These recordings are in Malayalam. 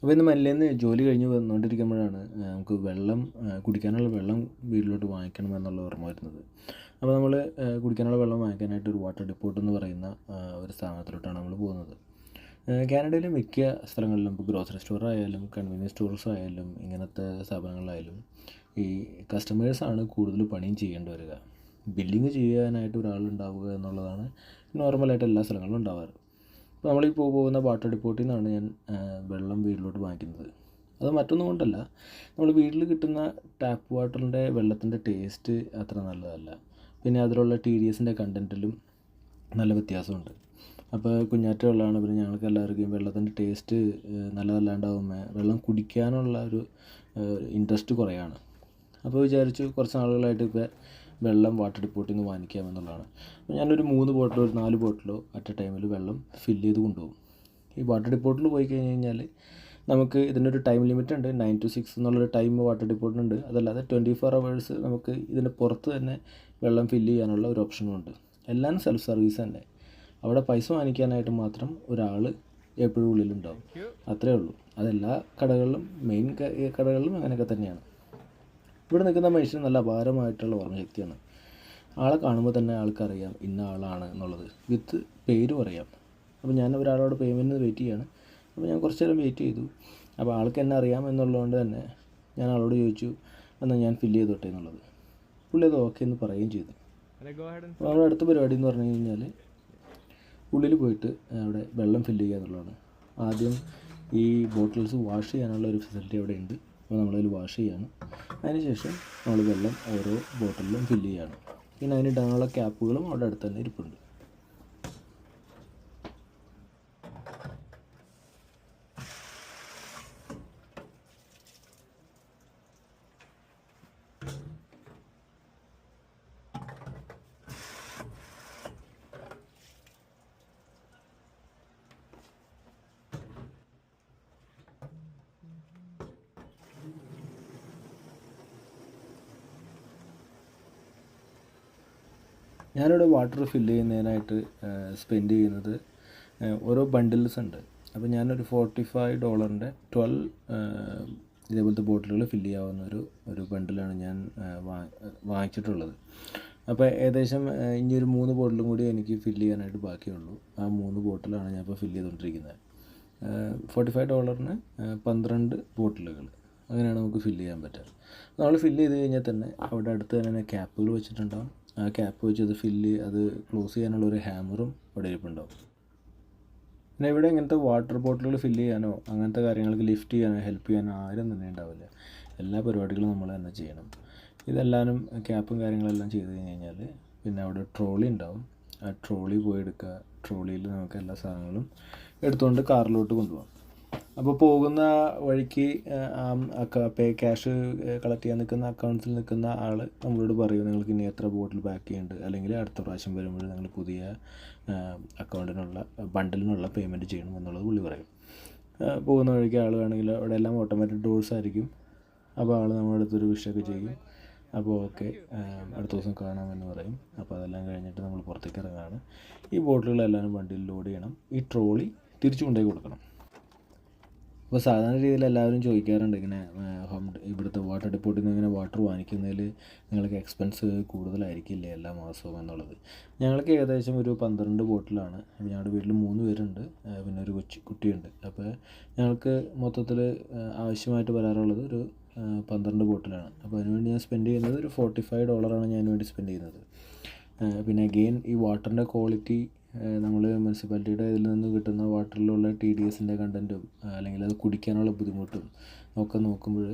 അപ്പോൾ ഇന്ന് മല്ലേന്ന് ജോലി കഴിഞ്ഞ് വന്നുകൊണ്ടിരിക്കുമ്പോഴാണ് നമുക്ക് വെള്ളം കുടിക്കാനുള്ള വെള്ളം വീട്ടിലോട്ട് വാങ്ങിക്കണം എന്നുള്ള ഓർമ്മ വരുന്നത്. അപ്പോൾ നമ്മൾ കുടിക്കാനുള്ള വെള്ളം വാങ്ങിക്കാനായിട്ട് ഒരു വാട്ടർ ഡിപ്പോട്ട് എന്ന് പറയുന്ന ഒരു സ്ഥാപനത്തിലോട്ടാണ് നമ്മൾ പോകുന്നത്. കാനഡയിലെ മിക്ക സ്ഥലങ്ങളിലും ഇപ്പോൾ ഗ്രോസറി സ്റ്റോർ ആയാലും കൺവീനിയൻസ് സ്റ്റോർസ് ആയാലും ഇങ്ങനത്തെ സ്ഥാപനങ്ങളായാലും ഈ കസ്റ്റമേഴ്സാണ് കൂടുതൽ പണിയും ചെയ്യേണ്ടി വരിക. ബില്ലിങ് ചെയ്യാനായിട്ട് ഒരാളുണ്ടാവുക എന്നുള്ളതാണ് നോർമലായിട്ട് എല്ലാ സ്ഥലങ്ങളിലും ഉണ്ടാവാറ്. അപ്പോൾ നമ്മളിപ്പോൾ പോകുന്ന വാട്ടർ ഡിപ്പോട്ടിൽ നിന്നാണ് ഞാൻ വെള്ളം വീട്ടിലോട്ട് വാങ്ങിക്കുന്നത്. അത് മറ്റൊന്നും കൊണ്ടല്ല. നമ്മൾ വീട്ടിൽ കിട്ടുന്ന ടാപ്പ് വാട്ടറിന്റെ വെള്ളത്തിന്റെ ടേസ്റ്റ് അത്ര നല്ലതല്ല. പിന്നെ അതിലുള്ള ടി ഡി എസിന്റെ കണ്ടന്റിലും നല്ല വ്യത്യാസമുണ്ട്. അപ്പോൾ കുഞ്ഞാറ്റ വെള്ളമാണ് പിന്നെ ഞങ്ങൾക്ക് എല്ലാവർക്കും വെള്ളത്തിന്റെ ടേസ്റ്റ് നല്ലതല്ലാണ്ടാവുമ്പോൾ വെള്ളം കുടിക്കാനുള്ള ഒരു ഇൻട്രസ്റ്റ് കുറയാണ്. അപ്പോൾ വിചാരിച്ചു കുറച്ച് നാളുകളായിട്ട് ഇപ്പോൾ വെള്ളം വാട്ടർ ഡിപ്പോട്ടിൽ നിന്ന് വാങ്ങിക്കാമെന്നുള്ളതാണ്. അപ്പോൾ ഞാനൊരു മൂന്ന് ബോട്ടിലോ ഒരു നാല് ബോട്ടിലോ അറ്റ് എ ടൈമിൽ വെള്ളം ഫില്ല് ചെയ്ത് കൊണ്ടുപോകും. ഈ വാട്ടർ ഡിപ്പോട്ടിൽ പോയി കഴിഞ്ഞ് കഴിഞ്ഞാൽ നമുക്ക് ഇതിനൊരു ടൈം ലിമിറ്റ് ഉണ്ട്. നയൻ ടു സിക്സ് എന്നുള്ളൊരു ടൈം വാട്ടർ ഡിപ്പോട്ടിനുണ്ട് അതല്ലാതെ ട്വന്റി ഫോർ അവേഴ്സ് നമുക്ക് ഇതിന്റെ പുറത്ത് തന്നെ വെള്ളം ഫില്ല് ചെയ്യാനുള്ള ഒരു ഓപ്ഷനും ഉണ്ട്. എല്ലാം സെൽഫ് സർവീസ് തന്നെ. അവിടെ പൈസ വാങ്ങിക്കാനായിട്ട് മാത്രം ഒരാൾ എപ്പോഴും ഉള്ളിലുണ്ടാവും അത്രേ ഉള്ളൂ. അതെല്ലാ കടകളിലും മെയിൻ കടകളിലും അങ്ങനെയൊക്കെ തന്നെയാണ്. ഇവിടെ നിൽക്കുന്ന മനുഷ്യൻ നല്ല അപാരമായിട്ടുള്ള ഓർമ്മശക്തിയാണ്. ആളെ കാണുമ്പോൾ തന്നെ ആൾക്കറിയാം ഇന്ന ആളാണ് എന്നുള്ളത്. വിത്ത് പേരും അറിയാം. അപ്പോൾ ഞാൻ ഒരാളോട് പേയ്മെന്റിന് വെയിറ്റ് ചെയ്യാണ്. അപ്പോൾ ഞാൻ കുറച്ച് നേരം വെയിറ്റ് ചെയ്തു. അപ്പോൾ ആൾക്ക് എന്നെ അറിയാം എന്നുള്ളതുകൊണ്ട് തന്നെ ഞാൻ ആളോട് ചോദിച്ചു എന്നാൽ ഞാൻ ഫില്ല് ചെയ്തോട്ടെ എന്നുള്ളത്. പുള്ളി അത് ഓക്കെ എന്ന് പറയുകയും ചെയ്തു. അപ്പോൾ നമ്മുടെ അടുത്ത പരിപാടി എന്ന് പറഞ്ഞു കഴിഞ്ഞാൽ ഉള്ളിൽ പോയിട്ട് അവിടെ വെള്ളം ഫില്ല് ചെയ്യുക എന്നുള്ളതാണ്. ആദ്യം ഈ ബോട്ടിൽസ് വാഷ് ചെയ്യാനുള്ള ഒരു ഫെസിലിറ്റി അവിടെ ഉണ്ട്. അപ്പോൾ നമ്മളതിൽ വാഷ് ചെയ്യാണ്. അതിനുശേഷം നമ്മൾ വെള്ളം ഓരോ ബോട്ടിലും ഫില്ല് ചെയ്യാണ്. പിന്നെ അതിനിടാനുള്ള ക്യാപ്പുകളും അവിടെ അടുത്ത് തന്നെ ഇരിപ്പുണ്ട്. ഞാനിവിടെ വാട്ടർ ഫില്ല് ചെയ്യുന്നതിനായിട്ട് സ്പെൻഡ് ചെയ്യുന്നത് ഓരോ ബണ്ടിൽസ് ഉണ്ട്. അപ്പോൾ ഞാനൊരു ഫോർട്ടി ഫൈവ് ഡോളറിന്റെ ട്വൽവ് ഇതേപോലത്തെ ബോട്ടിലുകൾ ഫില്ല് ചെയ്യാവുന്ന ഒരു ഒരു ബണ്ടിലാണ് ഞാൻ വാങ്ങിച്ചിട്ടുള്ളത്. അപ്പോൾ ഏകദേശം ഇനി ഒരു മൂന്ന് ബോട്ടിലും കൂടി എനിക്ക് ഫില്ല് ചെയ്യാനായിട്ട് ബാക്കിയുള്ളൂ. ആ മൂന്ന് ബോട്ടിലാണ് ഞാൻ ഇപ്പോൾ ഫില്ല് ചെയ്തുകൊണ്ടിരിക്കുന്നത് ഫോർട്ടി ഫൈവ് ഡോളറിന് പന്ത്രണ്ട് ബോട്ടിലുകൾ അങ്ങനെയാണ് നമുക്ക് ഫില്ല് ചെയ്യാൻ പറ്റുക. നമ്മൾ ഫില്ല് ചെയ്ത് കഴിഞ്ഞാൽ തന്നെ അവിടെ അടുത്ത് തന്നെ ക്യാപ്പുകൾ വെച്ചിട്ടുണ്ടാകും ആ ക്യാപ്പ് വെച്ച് അത് ഫില്ല് അത് ക്ലോസ് ചെയ്യാനുള്ള ഒരു ഹാമറും അവിടെ ഇരിപ്പുണ്ടാവും. പിന്നെ ഇവിടെ ഇങ്ങനത്തെ വാട്ടർ ബോട്ടിലുകൾ ഫില്ല് ചെയ്യാനോ അങ്ങനത്തെ കാര്യങ്ങൾക്ക് ലിഫ്റ്റ് ചെയ്യാനോ ഹെൽപ്പ് ചെയ്യാനോ ആരും തന്നെ ഉണ്ടാവില്ല. എല്ലാ പരിപാടികളും നമ്മൾ തന്നെ ചെയ്യണം. ഇതെല്ലാവരും ക്യാപ്പും കാര്യങ്ങളെല്ലാം ചെയ്ത് കഴിഞ്ഞ് കഴിഞ്ഞാൽ പിന്നെ അവിടെ ട്രോളി ഉണ്ടാവും. ആ ട്രോളി പോയി എടുക്കുക. ട്രോളിയിൽ നമുക്ക് എല്ലാ സാധനങ്ങളും എടുത്തുകൊണ്ട് കാറിലോട്ട് കൊണ്ടുപോകാം. അപ്പോൾ പോകുന്ന വഴിക്ക് പേ ക്യാഷ് കളക്ട് ചെയ്യാൻ നിൽക്കുന്ന അക്കൗണ്ട്സിൽ നിൽക്കുന്ന ആൾ നമ്മളോട് പറയും നിങ്ങൾക്ക് ഇനി എത്ര ബോട്ടിൽ ബാക്ക് ചെയ്യുന്നുണ്ട് അല്ലെങ്കിൽ അടുത്ത പ്രാവശ്യം വരുമ്പോൾ നിങ്ങൾ പുതിയ അക്കൗണ്ടിനുള്ള ബണ്ടിലിനുള്ള പേയ്മെന്റ് ചെയ്യണം എന്നുള്ളത് പുള്ളി പറയും. പോകുന്ന വഴിക്ക് ആൾ വേണമെങ്കിൽ അവിടെ എല്ലാം ഓട്ടോമാറ്റിക് ഡോഴ്സ് ആയിരിക്കും. അപ്പോൾ ആൾ നമ്മുടെ അടുത്തൊരു വിഷയൊക്കെ ചെയ്യും. അപ്പോൾ ഓക്കെ അടുത്ത ദിവസം കാണാമെന്ന് പറയും. അപ്പോൾ അതെല്ലാം കഴിഞ്ഞിട്ട് നമ്മൾ പുറത്തേക്ക് ഇറങ്ങുകയാണ്. ഈ ബോട്ടിലുകളെല്ലാം വണ്ടിയിൽ ലോഡ് ചെയ്യണം. ഈ ട്രോളി തിരിച്ചു കൊണ്ടുപോയി കൊടുക്കണം. അപ്പോൾ സാധാരണ രീതിയിൽ എല്ലാവരും ചോദിക്കാറുണ്ട് ഇങ്ങനെ ഹോം ഇവിടുത്തെ വാട്ടർ ഡിപ്പോട്ടിൽ നിന്ന് ഇങ്ങനെ വാട്ടർ വാങ്ങിക്കുന്നതിൽ നിങ്ങൾക്ക് എക്സ്പെൻസ് കൂടുതലായിരിക്കില്ലേ എല്ലാ മാസവും എന്നുള്ളത്? ഞങ്ങൾക്ക് ഏകദേശം ഒരു പന്ത്രണ്ട് ബോട്ടിലാണ് ഞങ്ങളുടെ വീട്ടിൽ മൂന്ന് പേരുണ്ട്. പിന്നെ ഒരു കൊച്ചു കുട്ടിയുണ്ട്. അപ്പോൾ ഞങ്ങൾക്ക് മൊത്തത്തിൽ ആവശ്യമായിട്ട് വരാറുള്ളത് ഒരു പന്ത്രണ്ട് ബോട്ടിലാണ് അപ്പോൾ അതിനുവേണ്ടി ഞാൻ സ്പെൻഡ് ചെയ്യുന്നത് ഒരു ഫോർട്ടി ഫൈവ് ഡോളറാണ് ഞാൻ വേണ്ടി സ്പെൻഡ് ചെയ്യുന്നത്. പിന്നെ അഗെയിൻ ഈ വാട്ടറിന്റെ ക്വാളിറ്റി നമ്മൾ മുനിസിപ്പാലിറ്റിയുടെ ഇതിൽ നിന്ന് കിട്ടുന്ന വാട്ടറിലുള്ള ടി ഡി എസിന്റെ കണ്ടന്റും അല്ലെങ്കിൽ അത് കുടിക്കാനുള്ള ബുദ്ധിമുട്ടും ഒക്കെ നോക്കുമ്പോൾ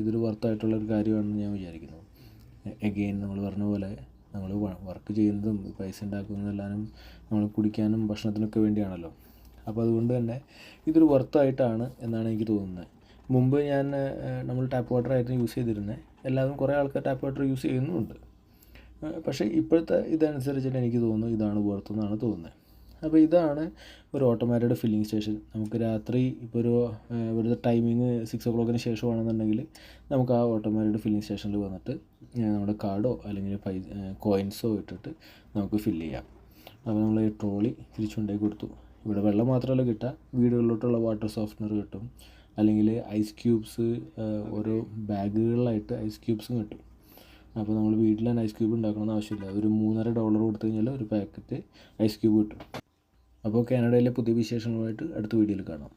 ഇതൊരു വർത്തായിട്ടുള്ള ഒരു കാര്യമാണെന്ന് ഞാൻ വിചാരിക്കുന്നു. എഗെയിൻ നമ്മൾ പറഞ്ഞ പോലെ നമ്മൾ വർക്ക് ചെയ്യുന്നതും പൈസ ഉണ്ടാക്കുന്നതെല്ലാം നമ്മൾ കുടിക്കാനും ഭക്ഷണത്തിനൊക്കെ വേണ്ടിയാണല്ലോ. അപ്പോൾ അതുകൊണ്ട് തന്നെ ഇതൊരു വർത്തായിട്ടാണ് എന്നാണ് എനിക്ക് തോന്നുന്നത്. മുമ്പ് ഞാൻ നമ്മൾ ടാപ്പ് വാട്ടർ ആയിട്ട് യൂസ് ചെയ്തിരുന്നത് എല്ലാവരും കുറേ ആൾക്കാർ ടാപ്പ് വാട്ടർ യൂസ് ചെയ്യുന്നുമുണ്ട് പക്ഷേ ഇപ്പോഴത്തെ ഇതനുസരിച്ചിട്ട് എനിക്ക് തോന്നുന്നു ഇതാണ് വർത്ത് എന്നാണ് തോന്നുന്നത്. അപ്പോൾ ഇതാണ് ഒരു ഓട്ടോമാറ്റഡ് ഫില്ലിംഗ് സ്റ്റേഷൻ നമുക്ക് രാത്രി ഇപ്പോൾ ഒരു ഇവിടുത്തെ ടൈമിങ് സിക്സ് ഒ ക്ലോക്കിന് ശേഷമാണെന്നുണ്ടെങ്കിൽ നമുക്ക് ആ ഓട്ടോമാറ്റഡ് ഫില്ലിംഗ് സ്റ്റേഷനിൽ വന്നിട്ട് നമ്മുടെ കാർഡോ അല്ലെങ്കിൽ പൈ കോയിൻസോ ഇട്ടിട്ട് നമുക്ക് ഫില്ല് ചെയ്യാം. അപ്പോൾ നമ്മൾ ഈ ട്രോളി തിരിച്ചു കൊണ്ടുപോയി കൊടുത്തു. ഇവിടെ വെള്ളം മാത്രമല്ല കിട്ടുക. വീടുകളിലോട്ടുള്ള വാട്ടർ സോഫ്റ്റ്നർ കിട്ടും. അല്ലെങ്കിൽ ഐസ് ക്യൂബ്സ് ഓരോ ബാഗുകളിലായിട്ട് ഐസ് ക്യൂബ്സും കിട്ടും. അപ്പോൾ നമ്മൾ വീട്ടിൽ തന്നെ ഐസ് ക്യൂബ് ഉണ്ടാക്കണമെന്ന് ആവശ്യമില്ല. ഒരു മൂന്നര ഡോളർ കൊടുത്തു കഴിഞ്ഞാൽ ഒരു പാക്കറ്റ് ഐസ് ക്യൂബ് കിട്ടും. അപ്പോൾ കാനഡയിലെ പുതിയ വിശേഷങ്ങളുമായിട്ട് അടുത്ത വീഡിയോയിൽ കാണാം.